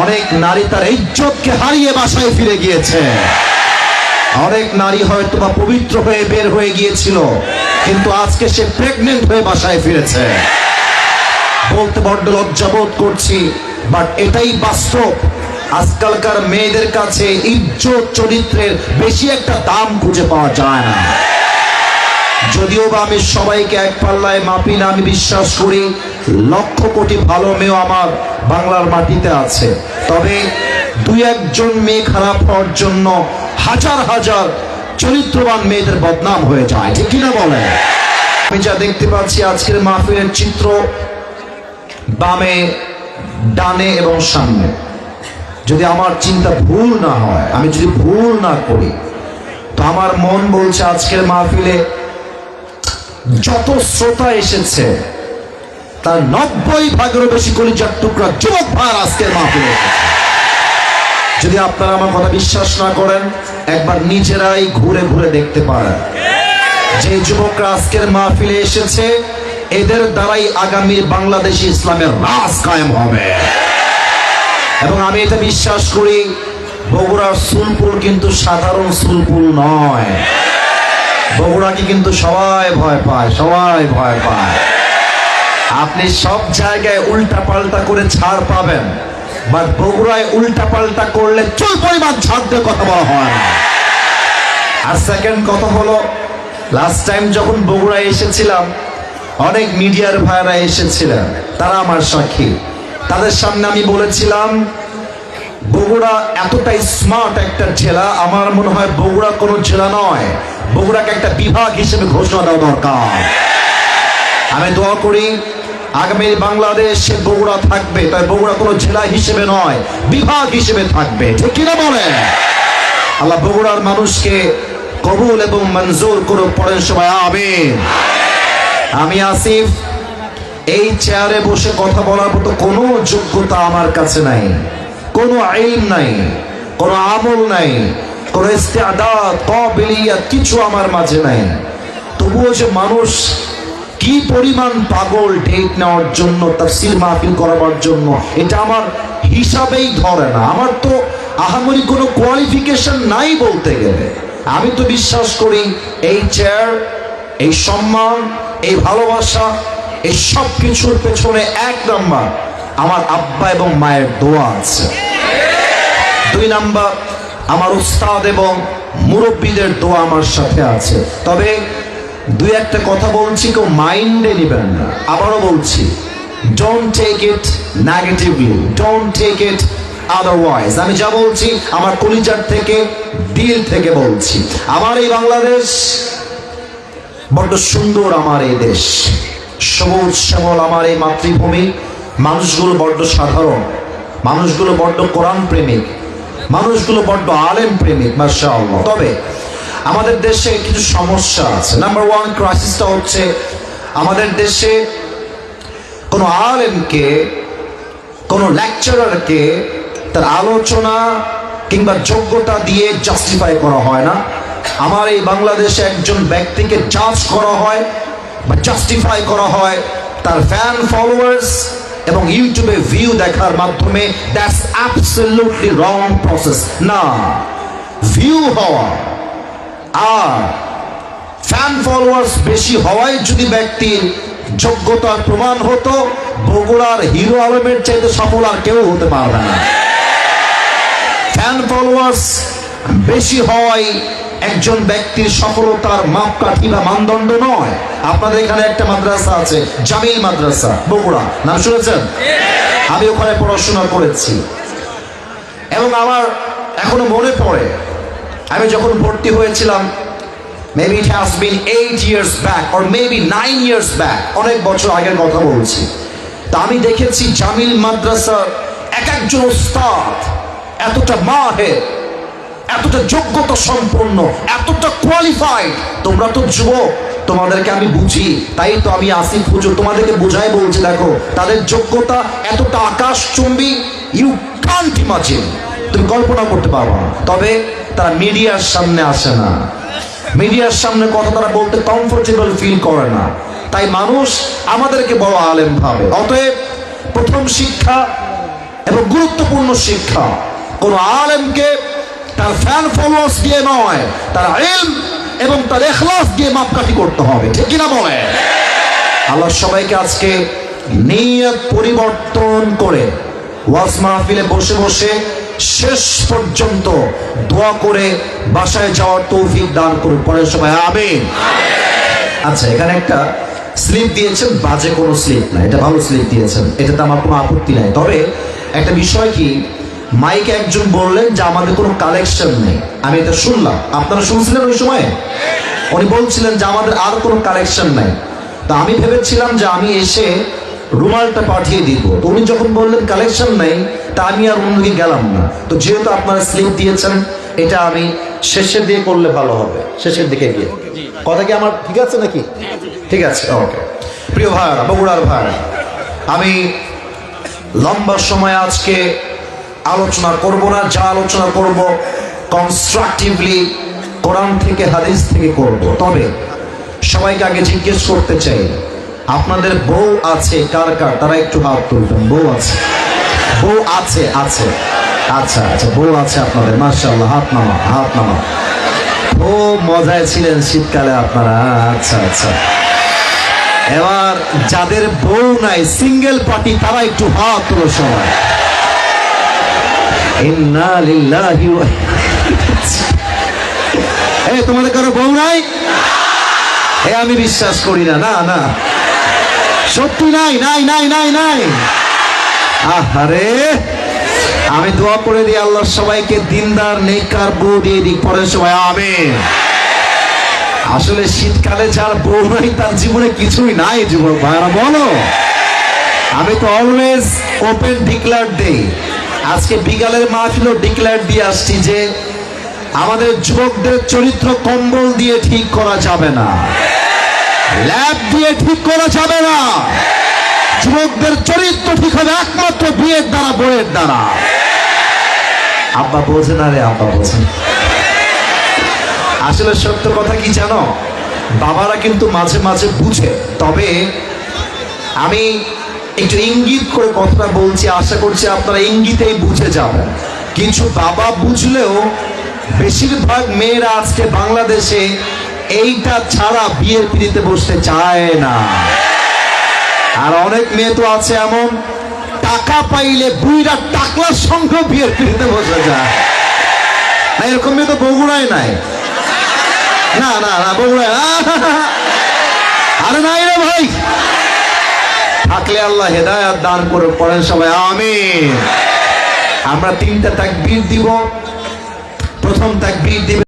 অনেক নারী তার ইজ্জতকে হারিয়ে বাসায় ফিরে গিয়েছে। অনেক নারী হয়তো বা পবিত্র হয়ে বের হয়ে গিয়েছিল, কিন্তু আজকে সে প্রেগনেন্ট হয়ে বাসায় ফিরেছে। বলতে বড্ড লজ্জাবোধ করছি বাট এটাই বাস্তব। আজকালকার মেয়েদের কাছে ইজ্জত চরিত্রের বেশি একটা দাম খুঁজে পাওয়া যায় না। যদিও বা আমি সবাইকে এক পাল্লায় মাপি না, আমি বিশ্বাস করি লক্ষ কোটি ভালো মেয়েও আমার বাংলার মাটিতে আছে। তবে দুই একজন মেয়ে খারাপ হওয়ার জন্য হাজার হাজার চরিত্রবান মেয়েদের বদনাম হয়ে যায়, ঠিক কিনা বলে আমি যা দেখতে পাচ্ছি আজকের মাহফিলের চিত্র বামে, ডানে এবং সামনে। যদি আমার চিন্তা ভুল না হয়, আমি যদি ভুল না করি, তো আমার মন বলছে আজকের মাহফিলে যত শ্রোতা এসেছে, তার নব্বই ভাগেরও বেশি কলিজার টুকরা যুবক ভাই আজকের মাহফিলে যদি আপনারা আমার কথা বিশ্বাস না করেন, একবার নিজেরাই ঘুরে ঘুরে দেখতে পারেন। যে যুবকরা আজকের মাহফিলে এসেছে, এদের দ্বারাই আগামী বাংলাদেশি ইসলামের রাজ কায়েম হবে। এবং আমি এটা বিশ্বাস করি, বগুড়ার সুলপুর কিন্তু সাধারণ সুলপুর নয়। বগুড়াকে কিন্তু সবাই ভয় পায়, সবাই ভয় পায়। আপনি সব জায়গায় উল্টা পাল্টা করে ছাড় পাবেন বাট বগুড়ায় উল্টা পাল্টা করলে চুল পরিমাণ ছাড় দিয়ে কথা বলা হয় না। আর সেকেন্ড কথা হলো লাস্ট টাইম যখন বগুড়ায় এসেছিলাম, অনেক মিডিয়ার ভাইরা এসেছিলেন, তারা আমার সাক্ষী। তাদের সামনে আমি বলেছিলাম বগুড়া এতটাই স্মার্ট একটা জেলা, আমার মনে হয় বগুড়া কোনো জেলা নয়। বগুড়াকে একটা বিভাগ হিসেবে ঘোষণা দেওয়া দরকার। আমি দোয়া করি, আগামী বাংলাদেশে বগুড়া থাকবে, তাই বগুড়া কোনো জেলা হিসেবে নয়, বিভাগ হিসেবে থাকবে। ঠিক কিনা বলে আল্লাহ বগুড়ার মানুষকে কবুল এবং মঞ্জুর করে পড়েন সবাই, আমিন। আমি আসিফ, এই চেয়ারে বসে কথা বলার মতো কোনো যোগ্যতা আমার কাছে নাই। কোনো আইন নাই, কোনো আমল নাই, কোনো ইস্তেআদাত কাবিলিয়াত কিছু আমার মাঝে নাই। তবুও যে মানুষ কি পরিমাণ পাগল ডেট নেওয়ার জন্য তার তাফসির মাহফিল করাবার জন্য, এটা আমার হিসাবেই ধরে না। আমার তো আহামরি কোনো কোয়ালিফিকেশন নাই বলতে গেলে। আমি তো বিশ্বাস করি, এই চেয়ার এই সম্মান, এই ভালোবাসা, এই সব কিছুর পেছনে এক নাম্বার। আমার আব্বা এবং মায়ের দোয়া আছে। দুই নাম্বার, আমার উস্তাদ এবং মুরব্বীদের দোয়া আমার সাথে আছে। তবে দুই একটা কথা বলছি, কেউ মাইন্ডে নেবেন না। আবারও বলছি don't take it negatively don't take it otherwise আমি যা বলছি, আমার কলিজার থেকে, দিল থেকে বলছি। আমার এই বাংলাদেশ বড্ড সুন্দর, আমার এই দেশ। সবুজ, শ্যামল, আমার এই মাতৃভূমি। মানুষগুলো বড্ড সাধারণ, মানুষগুলো বড্ড কোরআন প্রেমিক মানুষগুলো বড্ড আলেম প্রেমিক মাশাআল্লাহ। তবে আমাদের দেশে কিছু সমস্যা আছে। নাম্বার ওয়ান ক্রাইসিসটা হচ্ছে আমাদের দেশে কোনো আলেমকে, কোনো লেকচারারকে তার আলোচনা কিংবা যোগ্যতা দিয়ে জাস্টিফাই করা হয় না। আমার এই বাংলাদেশে একজন ব্যক্তিকে জাজ করা হয় বা জাস্টিফাই করা হয়। তার ফ্যান ফলোয়ার্স এবং ইউটিউবে ভিউ দেখার মাধ্যমে দ্যাটস অ্যাবসলিউটলি রং প্রসেস না, ভিউ হওয়া আর ফ্যান ফলোয়ার্স বেশি হওয়ায় যদি ব্যক্তির যোগ্যতার প্রমাণ হতো, বগুড়ার হিরো আলমের চাইতে সফল আর কেউ হতে পারবে না। ফ্যান ফলোয়ার্স বেশি হওয়াই একজন ব্যক্তির সফলতার মাপকাঠি বা মানদণ্ড নয়। আপনাদের এখানে একটা মাদ্রাসা আছে, জামিল মাদ্রাসা, বগুড়া। নাম শুনেছেন? আমি ওখানে পড়াশোনা করেছি। এবং আমার এখনও মনে পড়ে, আমি যখন ভর্তি হয়েছিলাম maybe it has been eight years back or maybe nine years back অনেক বছর আগের কথা বলছি। তা আমি দেখেছি জামিল মাদ্রাসার এক একজন ওস্তাদ এতটা মাহের এতটা যোগ্যতা সম্পন্ন, এতটা কোয়ালিফাইড তোমরা তো যুবক, তোমাদেরকে আমি বুঝি, তাই তো আমি আসিফ হুজুর তোমাদেরকে বোঝাই বলছি, দেখো, তাদের যোগ্যতা এতটা আকাশ চুম্বি ইউ কান্ট ইমাজিন তুমি কল্পনা করতে পারবে না। তবে তারা মিডিয়ার সামনে আসে না। মিডিয়ার সামনে কথা তারা বলতে কমফোর্টেবল ফিল করে না। তাই মানুষ আমাদেরকে বড় আলেম ভাবে। অতএব প্রথম শিক্ষা এবং গুরুত্বপূর্ণ শিক্ষা, কোন আলেমকে তার ফ্যান ফলোয়ার্স দিয়ে নয়, তার ইলম এবং তার এখলাস দিয়ে মাপকাঠি করতে হবে, ঠিক কিনা বলে? আল্লাহ সবাইকে আজকে নিয়ত পরিবর্তন করে ওয়াজ মাহফিলে বসে বসে শেষ পর্যন্ত দোয়া করে বাসায় যাওয়ার তৌফিক দান করুন। পরের সময় আমিন। আচ্ছা এখানে একটা স্লিপ দিয়েছেন, বাজে কোনো স্লিপ না, এটা ভালো স্লিপ দিয়েছেন, এটাতে আমার কোনো আপত্তি নাই। তবে একটা বিষয় কি মাইকে একজন বললেন যে আমাদের কোনো কালেকশন নেই। আমি এটা শুনলাম। আপনারা শুনছিলেন ওই সময়? উনি বলছিলেন যে আমাদের আর কোনো কালেকশন নাই। তা আমি ভেবেছিলাম যে আমি এসে রুমালটা পাঠিয়ে দিব। তো উনি যখন বললেন কালেকশন নাই, তা আমি আর অন্যদিকে গেলাম না। তো যেহেতু আপনারা স্লিপ দিয়েছেন, এটা আমি শেষের দিকে করলে ভালো হবে। শেষের দিকে গিয়ে। কথা কি আমার ঠিক আছে নাকি? ঠিক আছে ওকে প্রিয় ভাইরা বগুড়ার ভাইরা আমি লম্বা সময় আজকে আলোচনা করব না, যা আলোচনা করব কনস্ট্রাকটিভলি কোরআন থেকে, হাদিস থেকে করব। তবে সবাইকে আগে জিজ্ঞেস করতে চাই, আপনাদের বউ আছে, কার কার? তারা একটু হাত তুলবেন। বউ আছে। বউ আছে আছে। আচ্ছা আচ্ছা বউ আছে আপনাদের। মার্শাল্লাহ হাত নামা হাত নামা ও মজায় ছিলেন শীতকালে আপনারা। আচ্ছা আচ্ছা। এবার যাদের বউ নাই সিঙ্গেল পার্টি তারা একটু হাত তুলো সবাই। ইন্না লিল্লাহি ওয়া তোমাদের কারও বউ নাই? এ আমি বিশ্বাস করি না না না। সত্যি নাই নাই নাই নাই নাই। আহারে আমি দোয়া করে দিই আল্লাহ সবাইকে দিনদার নেককার বউ দিয়ে দিক পরে সবাই আমিন। আসলে শীতকালে যার বউ নাই তার জীবনে কিছুই নাই জীবন ভাইরা বলো। আমি তো অলওয়েজ ওপেন ডিক্লার দেই আজকে বিকালের মাহফিলও ডিক্লার দিয়ে আসছি যে আমাদের যুবকদের চরিত্র কম্বল দিয়ে ঠিক করা যাবে না। ল্যাব দিয়ে ঠিক করা যাবে না। যুবকদের চরিত্র ঠিক হবে একমাত্র বিয়ের দ্বারা বইয়ের দ্বারা। আব্বা বোঝে না রে আব্বা বোঝে আসলে সত্য কথা কি জানো? বাবারা কিন্তু মাঝে মাঝে বুঝে। তবে আমি একটু ইঙ্গিত করে কথাটা বলছি, আশা করছি আপনারা ইঙ্গিতেই বুঝে যাবেন। কিছু বাবা বুঝলেও বেশিরভাগ মেয়েরা আজকে বাংলাদেশে এইটা ছাড়া বিয়ের পিড়িতে বসতে চায় না। আর অনেক মেয়ে তো আছে এমন, টাকা পাইলে বুইরা টাকলার সঙ্গে বিয়ের পিড়িতে বসে যায়। না, এরকম মেয়ে তো বগুড়ায় নাই। না না না, বগুড়ায় আরে নাই রে ভাই। থাকলে আল্লাহ হেদায়াত দান করে পড়েন সবাই আমি আমরা তিনটা তাকবীর দিব। প্রথম তাকবীর দিবে